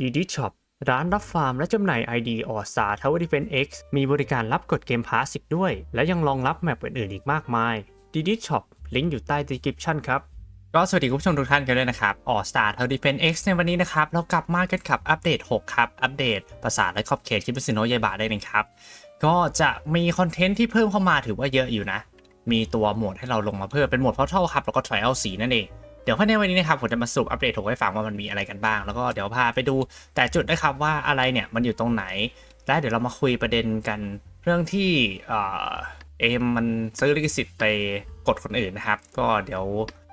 d d Shop ร้านรับฟาร์มและจำหน่าย ID ออสา Tower Defense X มีบริการรับกดเกมพาสอีกด้วย และยังรองรับแมปอื่นๆอีกมากมาย d d Shop ลิงก์อยู่ใต้ description ครับก็สวัสดีคุณผู้ชมทุกท่านกันด้วยนะครับออสตา Tower Defense X ในวันนี้นะครับ เรากลับมากันกับอัปเดต 6 ครับ อัปเดต ภาษาและขอบเขตคิมิซิโนยายบะได้เลยครับ ก็จะมีคอนเทนต์ที่เพิ่มเข้ามาถือว่าเยอะอยู่นะ มีตัวโหมดให้เราลงมาเพิ่มเป็นโหมด Portal ครับ แล้วก็ Trial 4นั่นเอง เดี๋ยวภายในวันนี้นะครับผมจะมาสรุปอัปเดตถกให้ฟังว่ามันมีอะไรกันบ้าง แล้วก็เดี๋ยวพาไปดูแต่จุดนะครับว่าอะไรเนี่ยมันอยู่ตรงไหน และเดี๋ยวเรามาคุยประเด็นกันเรื่องที่เอ่อเอมมันซื้อลิขสิทธิ์ไปกดคนอื่นนะครับ ก็เดี๋ยว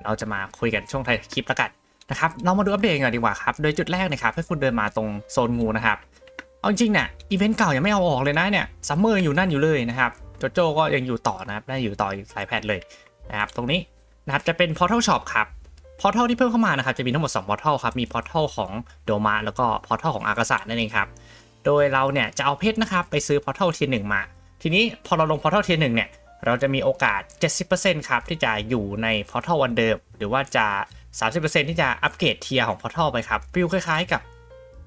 เราจะมาคุยกันช่วงท้ายคลิปล้วกันนะครับเรามาดูอัปเดตกันดีกว่าครับ โดยจุดแรกนะครับให้คุณเดินมาตรงโซนงูนะครับเอาจริงเนี่ยอีเวนต์เก่ายังไม่เอาออกเลยนะเนี่ยซัมเมอร์อยู่นั่นอยู่เลยนะครับโจโจก็ยังอยู่ต่อนะครับได้อยู่ต่ออีกสายแพทเลยนะครับตรงนี้นะครับจะเป็น Portal Shop ครับ Portal ที่เพิ่มเข้ามานะครับจะมีทั้งหมด2 Portal ครับมี Portal ของโดมาแล้วก็ Portal ของอากาศนั่นเองครับโดยเราเนี่ยจะเอาเพชรนะครับไปซื้อ Portal ทียหนึ่งมา ทีนี้พอเราลง Portal ทียหนึ่งเนี่ยเราจะมีโอกาส 70%ครับที่จะอยู่ใน Portal วันเดิมหรือว่าจะ 30%ที่จะอัปเกรดเทียร์ของ Portal ไปครับฟิลคล้ายๆ กับ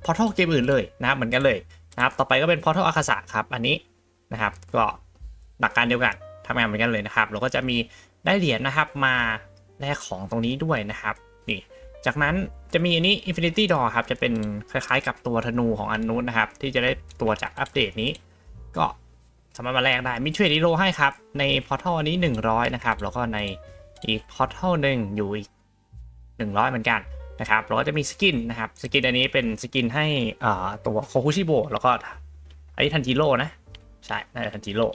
Portal เกมอื่นเลยนะครับเหมือนกันเลยนะครับต่อไปก็เป็น Portal อาคาสะครับอันนี้นะครับก็หลักการเดียวกันทำงานเหมือนกันเลยนะครับ เราก็จะมีได้เหรียญนะครับมา แลกของตรงนี้ด้วยนะครับนี่จากนั้นจะมีอันนี้ Infinity Door ครับ จะเป็นคล้ายๆกับตัวธนูของอันนู้นนะครับ ที่จะได้ตัวจากอัปเดตนี้ ก็สามารถมาแลกได้มีเทรดอีโลให้ครับ ใน Portal อันนี้ 100 นะครับ แล้วก็ในอีก Portal หนึ่งอยู่อีก 100 เหมือนกันนะครับแล้วก็จะมีสกินนะครับ สกินอันนี้เป็นสกินให้ตัวโคคุชิโบแล้วก็ไอ้ทันจิโร่นะ ใช่น่าจะทันจิโร่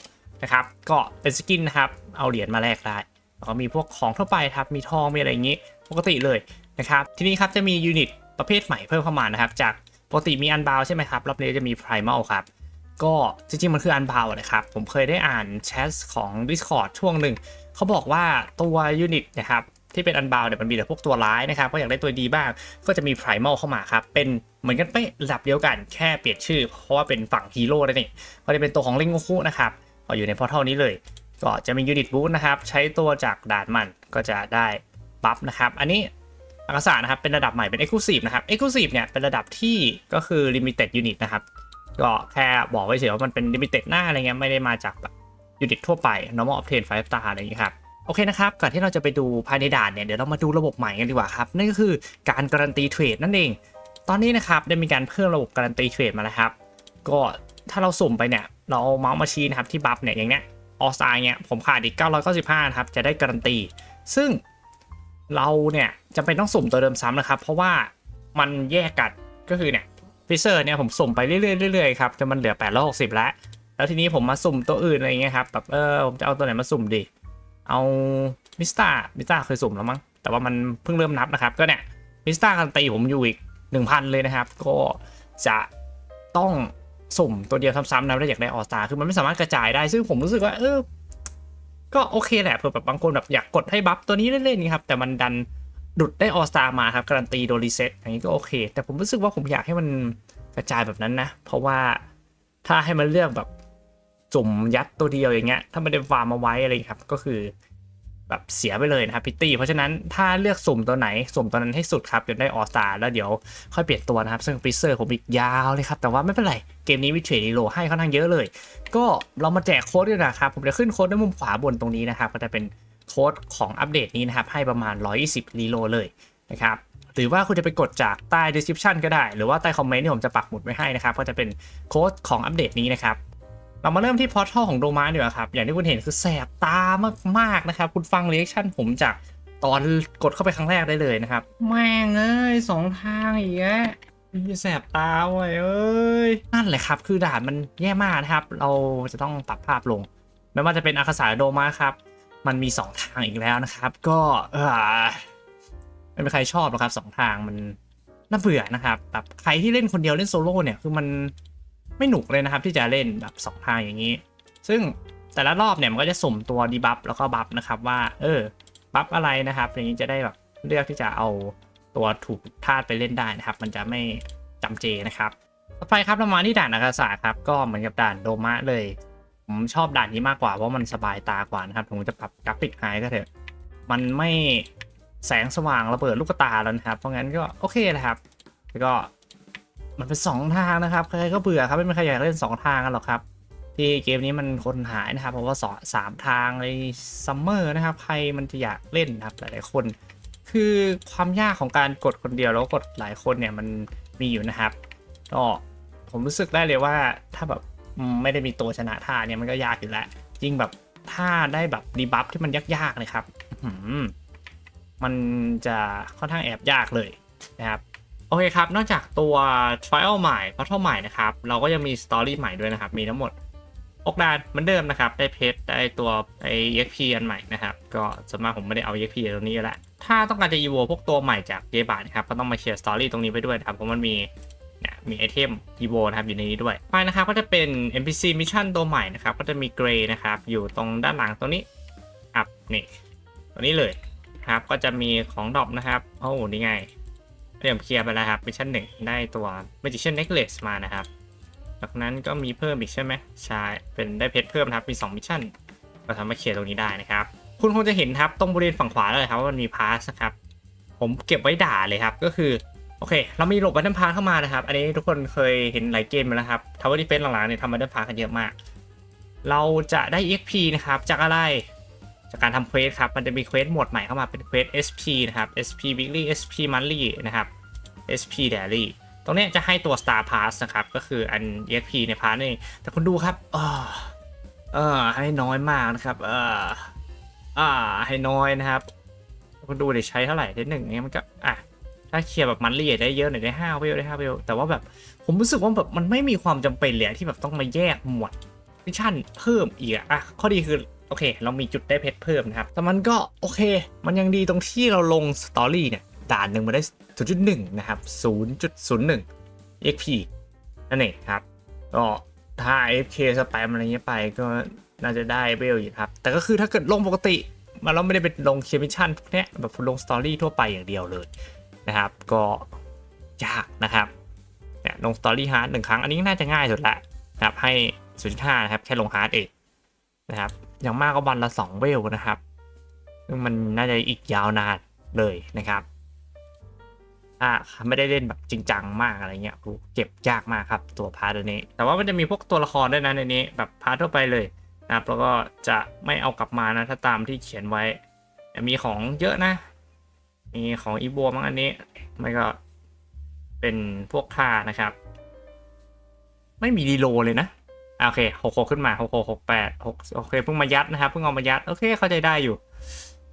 นะครับ ก็เป็นสกินนะครับ เอาเหรียญมาแลกได้ แล้วก็มีพวกของทั่วไปครับ มีทอง มีอะไรอย่างนี้ปกติเลยนะครับ ทีนี้ครับจะมียูนิตประเภทใหม่เพิ่มเข้ามานะครับ จากปกติมีอันบาวใช่ไหมครับ รอบนี้จะมีไพรมัลครับ ก็จริงๆมันคืออันบาวนะครับ ผมเคยได้อ่านแชทของ Discord ช่วงหนึ่ง เขาบอกว่าตัวยูนิตนะครับที่เป็นอันบาวเนี่ยมันมีแต่พวกตัวร้ายนะครับก็อยากได้ตัวดีบ้าง ก็จะมีไพรมัลเข้ามาครับ เป็นเหมือนกันเป๊ะระดับเดียวกันแค่เปลี่ยนชื่อ เพราะว่าเป็นฝั่งฮีโร่นั่นเองก็จะเป็นตัวของเล่งโงคุนะครับก็อยู่ในพอร์ทัลนี้เลย ก็จะมียูนิตบูทนะครับใช้ตัวจากด่านมันก็จะได้บัฟนะครับ อันนี้อากาศานะครับเป็นระดับใหม่เป็น Exclusive นะครับ Exclusive เนี่ยเป็นระดับที่ก็คือ Limited Unit นะครับ ก็แค่บอกไว้เฉยว่ามันเป็น Limited หน้าอะไรเงี้ยไม่ได้มาจากแบบยูนิตทั่วไป normal obtain 5 star อะไรอย่างงี้ครับโอเคนะครับ ก่อนที่เราจะไปดูภายในด่านเนี่ย เดี๋ยวเรามาดูระบบใหม่กันดีกว่าครับ นั่นก็คือการการันตีเทรดนั่นเอง ตอนนี้นะครับ ได้มีการเพิ่มระบบการันตีเทรดมาแล้วครับ ก็ถ้าเราสุ่มไปเนี่ย เราเอาเมาส์มาชี้นะครับที่บัฟเนี่ยอย่างเนี้ย ออสตล์เนี่ยผมขาดอีก 995 นะครับ จะได้การันตี ซึ่งเราเนี่ยจำเป็นต้องสุ่มตัวเดิมซ้ำนะครับ เพราะว่ามันแยกกันก็คือเนี่ยฟิเซอร์เนี่ยผมสุ่มไปเรื่อยๆๆครับจนมันเหลือ860แล้ว แล้วทีนี้ผมมาสุ่มตัวอื่นอะไรเงี้ยครับแบบเออผมจะเอาตัวไหนมาสุ่มดี เอามิสตามิสตาเคยสุ่มแล้วมั้งแต่ว่ามันเพิ่งเริ่มนับนะครับ ก็เนี่ยมิสตาการันตีผมอยู่อีก 1,000 เลยนะครับ ก็จะต้อง สุ่มตัวเดียวซ้ำๆนะถ้าอยากได้ออสตาคือมันไม่สามารถกระจายได้ ซึ่งผมรู้สึกว่า เออ ก็โอเคแหละเผื่อแบบบางคนแบบอยากกดให้บัฟตัวนี้เล่นๆนี่ครับ แต่มันดันดุดได้ออสตามาครับ การันตีโดนรีเซ็ตอย่างนี้ก็โอเค แต่ผมรู้สึกว่าผมอยากให้มันกระจายแบบนั้นนะ เพราะว่าถ้าให้มันเลือกแบบจุ่มยัดตัวเดียวอย่างเงี้ย ถ้าไม่ได้ฟาร์มมาไว้อะไรครับ ก็คือ แบบเสียไปเลยนะครับพิตตี้เพราะฉะนั้นถ้าเลือกสุ่มตัวไหน สุ่มตัวนั้นให้สุดครับจนได้ออสตาแล้วเดี๋ยวค่อยเปลี่ยนตัวนะครับ ซึ่งฟิเซอร์ผมอีกยาวเลยครับ แต่ว่าไม่เป็นไร เกมนี้วิเทรดีโลให้ค่อนข้างเยอะเลย ก็เรามาแจกโค้ดด้วยนะครับ ผมจะขึ้นโค้ดในมุมขวาบนตรงนี้นะครับ ก็จะเป็นโค้ดของอัปเดตนี้นะครับ ให้ประมาณ 120รีโลเลยนะครับหรือว่าคุณจะไปกดจากใต้ description ก็ได้ หรือว่าใต้คอมเมนต์ที่ผมจะปักหมุดไว้ให้นะครับ ก็จะเป็นโค้ดของอัปเดตนี้นะครับ เรามาเริ่มที่พอร์ทัลของโดมาดีกว่าครับ อย่างที่คุณเห็นคือแสบตามากๆนะครับ คุณฟังเรีแอคชั่นผมจากตอนกดเข้าไปครั้งแรกได้เลยนะครับ แม่งเอ้ยสองทางอีกแล้วแสบตาเว้ยเอ้ยนั่นแหละครับ คือด่านมันแย่มากนะครับ เราจะต้องปรับภาพลง ไม่ว่าจะเป็นอาคาสาโดมาครับ มันมี 2 ทางอีกแล้วนะครับ ก็เออไม่มีใครชอบหรอกครับสองทางมันน่าเบื่อนะครับแบบใครที่เล่นคนเดียวเล่นโซโล่เนี่ยคือมัน ไม่หนุกเลยนะครับ ที่จะเล่นแบบสองทางอย่างนี้ ซึ่งแต่ละรอบเนี่ยมันก็จะสุ่มตัวดีบัฟแล้วก็บัฟนะครับว่า เออบัฟอะไรนะครับอย่างนี้จะได้แบบเลือกที่จะเอาตัวถูกธาตุไปเล่นได้นะครับ มันจะไม่จำเจนะครับต่อไปครับเรามาที่ด่านอากาศาครับก็เหมือนกับด่านโดมะเลย ผมชอบด่านนี้มากกว่าเพราะมันสบายตากว่านะครับผมจะปรับกราฟิกไฮก็เถอะ มันไม่แสงสว่างระเบิดลูกตาแล้วนะครับ เพราะงั้นก็โอเคนะครับแล้วก็ มันเป็นสองทางนะครับ ใครก็เบื่อครับไม่มีใครอยากเล่นสองทางกันหรอกครับ ที่เกมนี้มันคนหายนะครับ เพราะว่าสองสามทางในซัมเมอร์นะครับใครมันจะอยากเล่นนะครับหลายๆคน คือความยากของการกดคนเดียวแล้วกดหลายคนเนี่ยมันมีอยู่นะครับก็ผมรู้สึกได้เลยว่าถ้าแบบไม่ได้มีตัวชนะท่าเนี่ยมันก็ยากอยู่แล้วจริงแบบถ้าได้แบบดีบัฟที่มันยากๆเลยครับมันจะค่อนข้างแอบยากเลยนะครับ เคครับ นอกจากตัว trial ใหม่ battle ใหม่นะครับ เราก็ยังมี story ใหม่ด้วยนะครับ มีทั้งหมด6ด่านเหมือนเดิมนะครับ ได้เพชรได้ตัวไอ้ EXP อันใหม่นะครับ ก็ส่วนมากผมไม่ได้เอา EXP ตรงนี้แหละ ถ้าต้องการจะ evo พวกตัวใหม่จากเกบานะครับ ก็ต้องมาเคลียร์ story ตรงนี้ไปด้วยนะครับเพราะมันมีเนี่ยมีไอเทม evo นะครับอยู่ในนี้ด้วยไปนะครับก็จะเป็น NPC mission ตัวใหม่นะครับ ก็จะมี Gray นะครับอยู่ตรงด้านหลังตรงนี้อับนี่ตัวนี้เลยครับก็จะมีของดรอปนะครับโอ้นี่ไง เรียมเคลียร์ไปแล้วครับมิชชั่นหนึ่งได้ตัว Magician Necklace มานะครับ จากนั้นก็มีเพิ่มอีกใช่ไหมใช่เป็นได้เพชรเพิ่มครับ มี2มิชชั่นก็ทำให้เคลียร์ตรงนี้ได้นะครับ คุณคงจะเห็นครับตรงบริเวณฝั่งขวาเลยครับว่ามันมีพาสนะครับ ผมเก็บไว้ด่าเลยครับ ก็คือโอเค เรามีหลบบัตเทิลพาเข้ามานะครับ อันนี้ทุกคนเคยเห็นหลายเกมมาแล้วครับทาวเวอร์ดิเฟนหลังๆเนี่ยทำบัตเทิลพากันเยอะมาก เราจะได้ EXP นะครับ จากอะไร จากการทำเควสครับ มันจะมีเควสหมวดใหม่เข้ามาเป็นเควส SP นะครับ SP Weekly SP Monthly นะครับ SP Daily ตรงนี้จะให้ตัว Star Pass นะครับ ก็คืออัน EXP ในพาร์ทนี่แต่คุณดูครับเออเออให้น้อยมากนะครับเอออ่าให้น้อยนะครับ คุณดูเดี๋ยวใช้เท่าไหร่ได้หนึ่งเนี้ยมันก็อะถ้าเคลียร์แบบมันเลียได้เยอะหน่อยได้ห้าเวลได้ห้าเวลแต่ว่าแบบผมรู้สึกว่าแบบมันไม่มีความจำเป็นเลยที่แบบต้องมาแยกหมวดมิชชั่นเพิ่มอีกอะอะข้อดีคือโอเค เรามีจุดได้เพชรเพิ่มนะครับ แต่มันก็โอเค มันยังดีตรงที่เราลงสตอรี่เนี่ยด่านหนึ่งมาได้ 0.1 นะครับ 0.01 XP นั่นเองครับก็ถ้า FK สแปมอะไรเงี้ยไปก็น่าจะได้เวลอยู่ครับ แต่ก็คือถ้าเกิดลงปกติมันเราไม่ได้เป็นลงเคมิชชั่นพวกเนี้ยแบบลงสตอรี่ทั่วไปอย่างเดียวเลยนะครับ ก็ยากนะครับเนี่ยลงสตอรี่ฮาร์ดหนึ่งครั้ง อันนี้น่าจะง่ายสุดละนะครับให้ 0.5 นะครับ แค่ลงฮาร์ดเองนะครับ อย่างมากก็วันละ 2 เวลนะครับ ซึ่งมันน่าจะอีกยาวนานเลยนะครับ ถ้าไม่ได้เล่นแบบจริงจังมากอะไรเงี้ยกูเก็บยากมากครับตัวพาร์ทนี้ แต่ว่ามันจะมีพวกตัวละครด้วยนะในนี้ แบบพาร์ททั่วไปเลยนะครับแล้วก็จะไม่เอากลับมานะถ้าตามที่เขียนไว้ มีของเยอะนะ มีของอีโบมั้งอันนี้ ไม่ก็เป็นพวกค่านะครับ ไม่มีดีโลเลยนะอะโอเคหกหกขึ้นมาหกหกหกแปดหกโอเคเพิ่งมายัดนะครับเพิ่งเอามายัดโอเคเข้าใจได้อยู่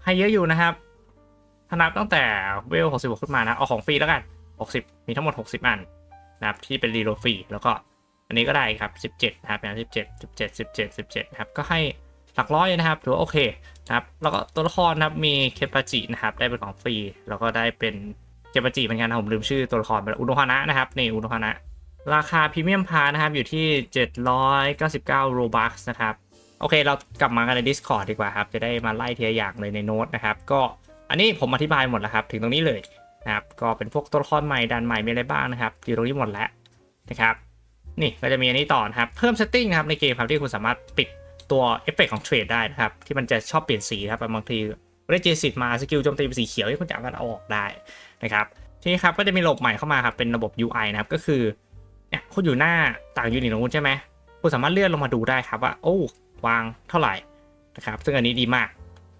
ให้เยอะอยู่นะครับ ถ้านับตั้งแต่เวลหกสิบขึ้นมานะ เอาของฟรีแล้วกันหกสิบมีทั้งหมดหกสิบอันนะครับที่เป็นรีโลฟรีแล้วก็อันนี้ก็ได้ครับสิบเจ็ดนะครับเป็นสิบเจ็ดสิบเจ็ดสิบเจ็ดสิบเจ็ดนะครับก็ให้หลักร้อยนะครับถือว่าโอเคนะครับแล้วก็ตัวละครนะครับมีเคปาจินะครับได้เป็นของฟรีแล้วก็ได้เป็นเคปาจิเหมือนกันนะผมลืมชื่อตัวละครไปแล้วอุโนฮานะนะครับนี่อุโนฮานะราคาพรีเมียมพานะครับอยู่ที่ 799โรบัคนะครับโอเค เรากลับมากันใน Discord ดีกว่าครับ จะได้มาไล่ทีละอย่างเลยในโน้ตนะครับ ก็ อันนี้ผมอธิบายหมดแล้วครับ ถึงตรงนี้เลยนะครับ ก็เป็นพวกตัวละครใหม่ดันใหม่มีอะไรบ้างนะครับอยู่ตรงนี้หมดแล้วนะครับนี่ก็จะมีอันนี้ต่อนะครับ เพิ่มเซตติ้งนะครับในเกมครับที่คุณสามารถปิดตัวเอฟเฟกของเทรดได้นะครับ ที่มันจะชอบเปลี่ยนสีครับบางทีได้เจสิตมาสกิลโจมตีเป็นสีเขียวที่คุณจะเอาออกได้นะครับทีนี้ครับก็จะมีระบบใหม่เข้ามาครับเป็นระบบ UI นะครับก็คือเนี่ยคุณอยู่หน้าต่างยูนิตของคุณใช่ไหมคุณสามารถเลื่อนลงมาดูได้ครับว่าโอ้วางเท่าไหร่นะครับซึ่งอันนี้ดีมาก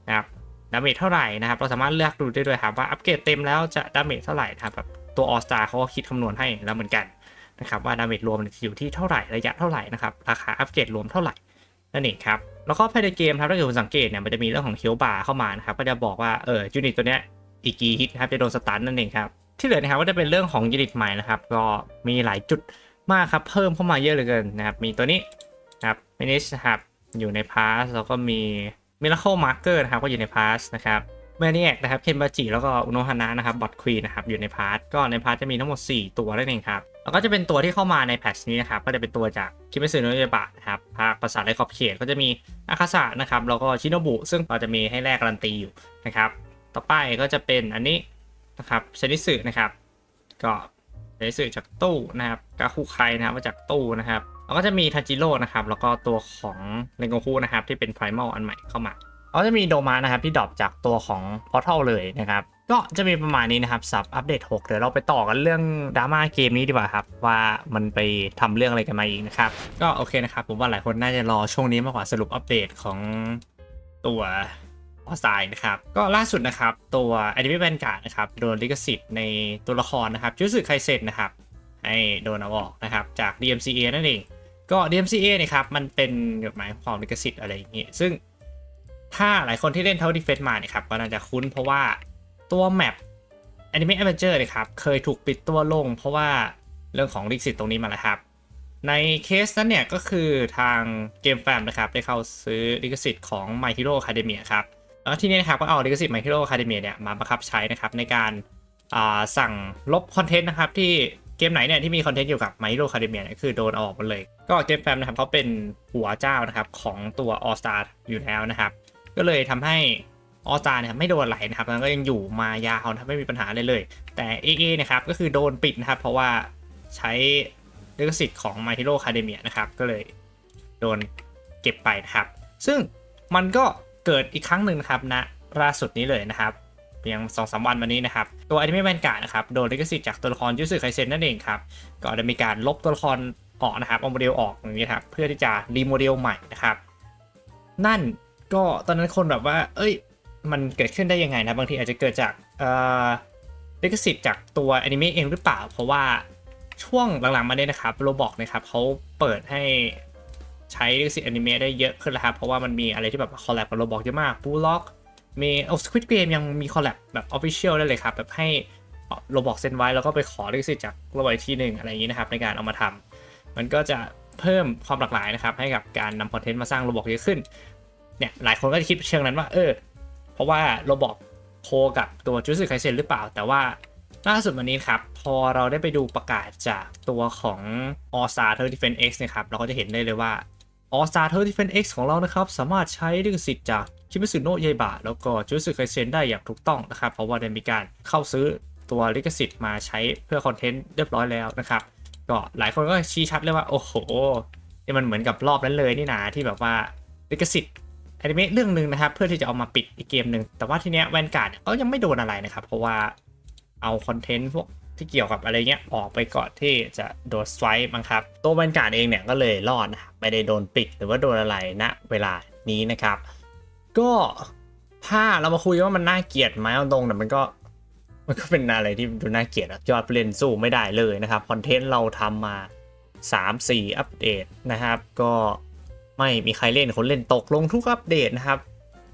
นะครับ ดาเมจเท่าไหร่นะครับ เราสามารถเลือกดูได้ด้วยครับว่าอัปเกรดเต็มแล้วจะดาเมจเท่าไหร่นะครับแบบตัวออสตาเขาก็คิดคำนวณให้แล้วเหมือนกันนะครับว่าดาเมจรวมอยู่ที่เท่าไหร่ระยะเท่าไหร่นะครับราคาอัปเกรดรวมเท่าไหร่นั่นเองครับแล้วก็ภายในเกมครับถ้าเกิดคุณสังเกตเนี่ยมันจะมีเรื่องของเคียวบาร์เข้ามานะครับก็จะบอกว่าเออยูนิตตัวเนี้ยอีกกี่ฮิตครับจะโดนสตันนั่นเองครับที่เหลือนะครับก็จะเป็นเรื่องของยูนิตใหม่นะครับก็มีหลายจุดมากครับเพิ่มเข้ามาเยอะเหลือเกินนะครับมีตัวนี้ครับมินิชนะครับอยู่ในพาสแล้วก็มี มิราเคิลมาร์เกอร์นะครับก็อยู่ในพาสนะครับแมนี่แอกนะครับเคนบาจิแล้วก็อุโนฮานะนะครับบอทควีนนะครับอยู่ในพาสก็ในพาสจะมีทั้งหมด 4 ตัวนั่นเองครับแล้วก็จะเป็นตัวที่เข้ามาในแพทช์นี้นะครับก็จะเป็นตัวจากคิเมซึโนะยบะนะครับภาคภาษาไรขอบเขตก็จะมีอาคาสะนะครับแล้วก็ชิโนบุซึ่งเราจะมีให้แลกการันตีอยู่นะครับต่อไปก็จะเป็นอันนี้นะครับเซนิสึนะครับก็ ได้สื่อจากตู้นะครับกาคุไคนะครับมาจากตู้นะครับแล้วก็จะมีทาจิโร่นะครับแล้วก็ตัวของเรนโกคุนะครับที่เป็นไพร m ม l อันใหม่เข้ามาเขาจะมีโดมานะครับที่ดรอปจากตัวของ Portal เลยนะครับก็จะมีประมาณนี้นะครับสับอัปเดต 6 เดี๋ยวเราไปต่อกันเรื่องดราม่าเกมนี้ดีกว่าครับ ว่ามันไปทำเรื่องอะไรกันมาอีกนะครับ ก็โอเคนะครับ ผมว่าหลายคนน่าจะรอช่วงนี้มากกว่าสรุปอัปเดตของตัว ออสไตนะครับ ก็ล่าสุดนะครับ ตัว Anime Vanguard นะครับ โดนลิขสิทธิ์ในตัวละครนะครับจูสึไคเซ็นนะครับ ให้โดนเอาออกนะครับ จาก DMCA นั่นเอง ก็ DMCA เนะครับ มันเป็นกฎหมายความลิขสิทธิ์อะไรอย่างงี้ ซึ่งถ้าหลายคนที่เล่นเท่าดีเฟนมาเนี่ยครับ ก็น่าจะคุ้นเพราะว่าตัวแมป Anime Adventure เนี่ยครับ เคยถูกปิดตัวลง เพราะว่าเรื่องของลิขสิทธิ์ตรงนี้มาแล้วครับ ในเคสนั้นเนี่ยก็คือทางเกมแฟมนะครับ ได้เข้าซื้อลิขสิทธิ์ของ My Hero Academia ครับ แล้วที่นี่นะครับก็เอาลิขสิทธิ์ My Hero Academia เนี่ยมาบังคับใช้นะครับในการาสั่งลบคอนเทนต์นะครับที่เกมไหนเนี่ยที่มีคอนเทนต์เกี่ยวกับ My Hero Academia เนี่ยคือโดนออกหมดเลย ก็เกมแฟมนะครับเขาเป็นหัวเจ้านะครับของตัว All Star อยู่แล้วนะครับ ก็เลยทำให้ All Star เนี่ยไม่โดนไหลนะครับแล้วก็ยังอยู่มายาวนะไม่มีปัญหาเลยเลย แต่ AA นะครับก็คือโดนปิดนะครับ เพราะว่าใช้ลิขสิทธิ์ของ My Hero Academia นะครับ ก็เลยโดนเก็บไปนะครับ ซึ่งมันก็ เกิดอีกครั้งหนึ่งนะครับณล่าสุดนี้เลยนะครับเพียง2อสวันมานี้นะครับ ตัว Anime Vanguard นะครับ โดนลิขสิทธิ์จากตัวละครยูสึไคเซนนั่นเองครับ ก็ได้มีการลบตัวละครออกนะครับเอาโมเดลออกอย่างนี้ครับ เพื่อที่จะรีโมเดลใหม่นะครับ นั่นก็ตอนนั้นคนแบบว่า เอ้ย มันเกิดขึ้นได้ยังไงนะ บางทีอาจจะเกิดจากลิขสิทธิ์จากตัวอนิเมะเองหรือเปล่า เพราะว่าช่วงหลังๆมาเนี่ยนะครับโรบอกนะครับเขาเปิดให้ ใช้ลิขสิทธิ์อนิเมะได้เยอะขึ้นแล้วครับ เพราะว่ามันมีอะไรที่แบบคอลแลบกับโรบอกเยอะมากบูล็อกมีโอ้สควิดเกมยังมีคอลแลบแบบออฟฟิเชียลได้เลยครับ แบบให้โรบอกเซ็นไว้แล้วก็ไปขอลิขสิทธิ์จากโรบอกอีกทีหนึ่งอะไรอย่างนี้นะครับในการเอามาทำมันก็จะเพิ่มความหลากหลายนะครับให้กับการนำคอนเทนต์มาสร้างโรบอกเยอะขึ้นเนี่ยหลายคนก็จะคิดเชิงนั้นว่าเออเพราะว่าโรบอกโคกับตัวจูสึไคเซนหรือเปล่า แต่ว่าล่าสุดวันนี้ครับ พอเราได้ไปดูประกาศจากตัวของ All Star t o u r Defense X นะครับ เราก็จะเห็นได้เลยว่า All Star t o u r Defense X ของเรานะครับ สามารถใช้ลิขสิทธิ์จากคิมิสึโนะเยบะแล้วก็จูสึไคเซนได้อย่างถูกต้องนะครับ เพราะว่าได้มีการเข้าซื้อตัวลิขสิทธิ์มาใช้เพื่อคอนเทนต์เรียบร้อยแล้วนะครับ ก็หลายคนก็ชี้ชัดเลยว่า โอ้โหนี่มันเหมือนกับรอบนั้นเลยนี่นาที่แบบว่าลิขสิทธิ์อนิเมะเรื่องหนึ่งนะครับ เพื่อที่จะเอามาปิดอีกเกมหนึ่งแต่ว่าทีเนี้ยแวนการ์ดก็ยังไม่โดนอะไรนะครับ เพราะว่าเอาคอนเทนต์พวก ที่เกี่ยวกับอะไรเงี้ยออกไปก่อนที่จะโดนสไวป์มั้งครับตัวแวนการ์ดเองเนี่ยก็เลยรอดนะครับไม่ได้โดนปิดหรือว่าโดนอะไรณเวลานี้นะครับ ก็ถ้าเรามาคุยว่ามันน่าเกลียดไหมเอาตรงแต่มันก็มันก็เป็นอะไรที่ดูน่าเกลียดอะยอดเล่นสู้ไม่ได้เลยนะครับคอนเทนต์เราทำมา 3-4 อัปเดตนะครับ ก็ไม่มีใครเล่นคนเล่นตกลงทุกอัปเดตนะครับ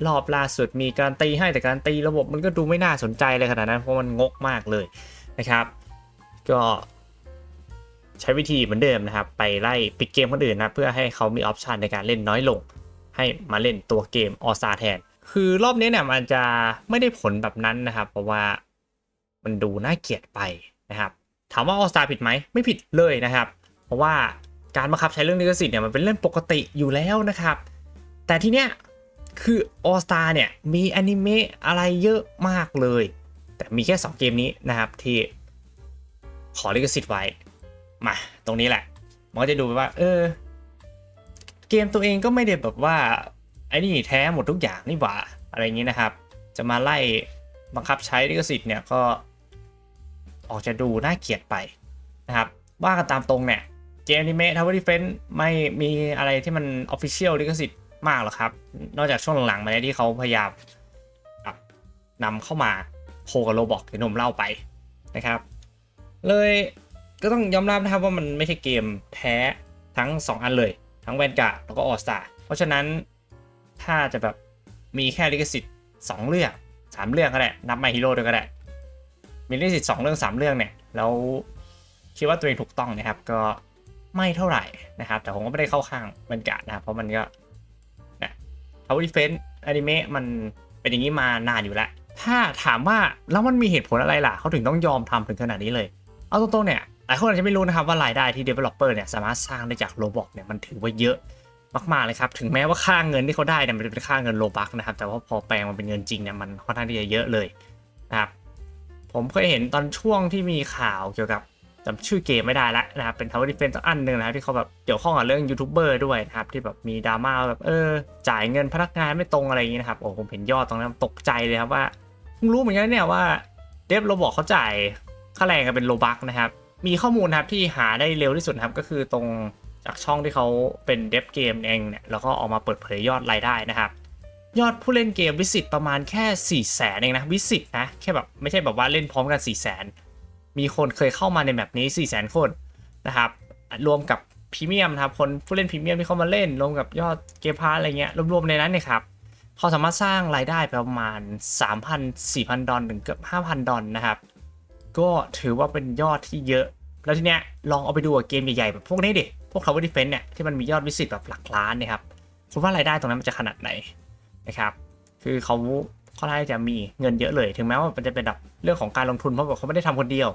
รอบล่าสุดมีการตีให้แต่การตีระบบมันก็ดูไม่น่าสนใจเลยขนาดนั้นเพราะมันงกมากเลยนะครับ ก็ใช้วิธีเหมือนเดิมนะครับ ไปไล่ปิดเกมคนอื่นนะเพื่อให้เขามีออปชันในการเล่นน้อยลง ให้มาเล่นตัวเกมออสตาแทน คือรอบนี้เนี่ยมันจะไม่ได้ผลแบบนั้นนะครับ เพราะว่ามันดูน่าเกลียดไปนะครับ ถามว่าออสตาผิดไหมไม่ผิดเลยนะครับ เพราะว่าการบังคับใช้เรื่องลิขสิทธิ์เนี่ยมันเป็นเรื่องปกติอยู่แล้วนะครับ แต่ทีเนี้ยคือออสตาเนี่ยมีอนิเมะอะไรเยอะมากเลย แต่มีแค่ 2 เกมนี้นะครับที่ ขอลิขสิทธิ์ไว้ มา ตรงนี้แหละ มันก็จะดูไปว่า เออ เกมตัวเองก็ไม่ได้แบบว่า ไอ้นี่แท้หมดทุกอย่างนี่หว่า อะไรอย่างนี้นะครับ จะมาไล่บังคับใช้ลิขสิทธิ์เนี่ยก็ ออกจะดูน่าเกลียดไปนะครับว่ากันตามตรงเนี่ยเกมอนิเมะทาวเวอร์ดิเฟนไม่มีอะไรที่มันออฟฟิเชียลลิขสิทธิ์มากหรอกครับ นอกจากช่วงหลังๆมาเนี่ยที่เขาพยายามนำเข้ามาโคกับโรบอกที่นมเล่าไปนะครับ เลยก็ต้องยอมรับนะครับว่ามันไม่ใช่เกมแท้ทั้ง 2 อันเลย ทั้งแวนกาแล้วก็ออสตาเพราะฉะนั้นถ้าจะแบบมีแค่ลิขสิทธิ์2เรื่อง3เรื่องก็ได้นับไมฮีโร่ด้วยก็ได้มีลิขสิทธิ์2เรื่อง 3 เรื่องเนี่ยแล้วคิดว่าตัวเองถูกต้องนะครับก็ไม่เท่าไหร่นะครับ แต่ผมก็ไม่ได้เข้าข้างแวนกานะครับ เพราะมันก็นะทาวเวอร์ดิเฟนอนิเมะมันเป็นอย่างนี้มานานอยู่แล้ว ถ้าถามว่าแล้วมันมีเหตุผลอะไรล่ะ เขาถึงต้องยอมทำถึงขนาดนี้เลย เอาตรงๆเนี่ยหลายคนอาจจะไม่รู้นะครับว่ารายได้ที่ developer เนี่ยสามารถสร้างได้จากโ o บอกเนี่ยมันถือว่าเยอะมากๆเลยครับ ถึงแม้ว่าค่าเงินที่เขาได้เนี่ยมันเป็นค่าเงินโลบักนะครับ แต่ว่าพอแปลงมันเป็นเงินจริงเนี่ยมันค่อนข้างที่จะเยอะเลยนะครับผมเคยเห็นตอนช่วงที่มีข่าวเกี่ยวกับจำชื่อเกมไม่ได้ละนะครับเป็น Tower Defense อันหนึ่งนะครับที่เขาแบบเกี่ยวข้องกับเรื่องยูทูบเบอร์ด้วยนะครับที่แบบมีดราม่าแบบเออจ่ายเงินพนักงานไม่ตรงอะไรอย่างนี้นะครับโอ้ผมเห็นยอดตรงนั้นตกใจเลยครับว่าเพิ่งรู้เหมือนกันเนี่ยว่าเดฟโรบอกเขาจ่าย ค่าแรงกันเป็นโลบักนะครับ มีข้อมูลนะครับที่หาได้เร็วที่สุดนะครับ ก็คือตรงจากช่องที่เขาเป็นเดฟเกมเองเนี่ยแล้วก็ออกมาเปิดเผยยอดรายได้นะครับ ยอดผู้เล่นเกมวิสิตประมาณแค่4ี่แสนเองนะวิสิตนะแค่แบบไม่ใช่แบบว่าเล่นพร้อมกัน4ี่แสนมีคนเคยเข้ามาในแบบนี้4ี่แสนคนนะครับรวมกับพรีเมียมนะครับคนผู้เล่นพรีเมียมที่เข้ามาเล่นรวมกับยอดเกมพาร์อะไรเงี้ยรวมๆในนั้นเนี่ยครับเขาสามารถสร้างรายได้ประมาณ 3,000-4,000 ดอลถึงเกือบ 5,000 ดอลนะครับ ก็ถือว่าเป็นยอดที่เยอะ แล้วทีเนี้ยลองเอาไปดูเกมใหญ่ๆแบบพวกนี้ดิ พวก Tower Defense เนี่ยที่มันมียอดวิสิตแบบหลักล้านนี่ยครับ คุณว่ารายได้ตรงนั้นมันจะขนาดไหนนะครับ คือเขาค่อนข้างจะมีเงินเยอะเลย ถึงแม้ว่ามันจะเป็นแบบเรื่องของการลงทุนเพราะแบบเขาไม่ได้ทำคนเดียว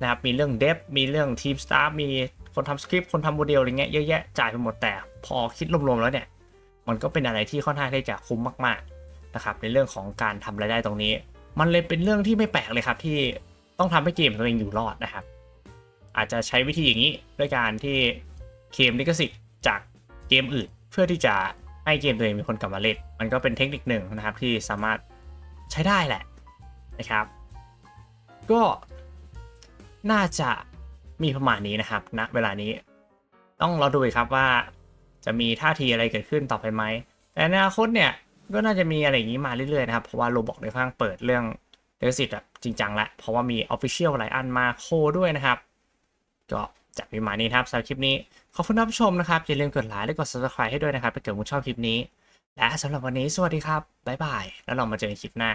นะครับ มีเรื่องเดฟ มีเรื่องทีมสตาฟ มีคนทำสคริปต์ คนทำโมเดลอะไรเงี้ยเยอะแยะจ่ายไปหมดแต่พอคิดรวมๆแล้วเนี่ย มันก็เป็นอะไรที่ค่อนข้างที่จะคุ้มมากๆนะครับในเรื่องของการทำรายได้ตรงนี้ มันเลยเป็นเรื่องที่ไม่แปลกเลยครับที่ ต้องทำให้เกมตัวเองอยู่รอดนะครับ อาจจะใช้วิธีอย่างนี้ด้วยการที่เคมลิขสิทธิ์จากเกมอื่น เพื่อที่จะให้เกมตัวเองมีคนกลับมาเล่นมันก็เป็นเทคนิคหนึ่งนะครับที่สามารถใช้ได้แหละนะครับ ก็น่าจะมีประมาณนี้นะครับณเวลานี้ ต้องรอดูครับว่าจะมีท่าทีอะไรเกิดขึ้นต่อไปไหม แต่ในอนาคตเนี่ยก็น่าจะมีอะไรอย่างนี้มาเรื่อยๆนะครับ เพราะว่าโรบอกในข้างเปิดเรื่องลิขสิทธิ์แบบ จริงจังละเพราะว่ามี Official หลายอันมาโคด้วยนะครับ ก็จากไปมาณนี้ครับสำหรับคลิปนี้ ขอบคุณท่านผู้ชมนะครับ อย่าลืมกดไลค์และกด subscribe ให้ด้วยนะครับถ้าเกิดคุณชอบคลิปนี้ และสำหรับวันนี้สวัสดีครับบ๊ายบาย แล้วเรามาเจอกันคลิปหน้า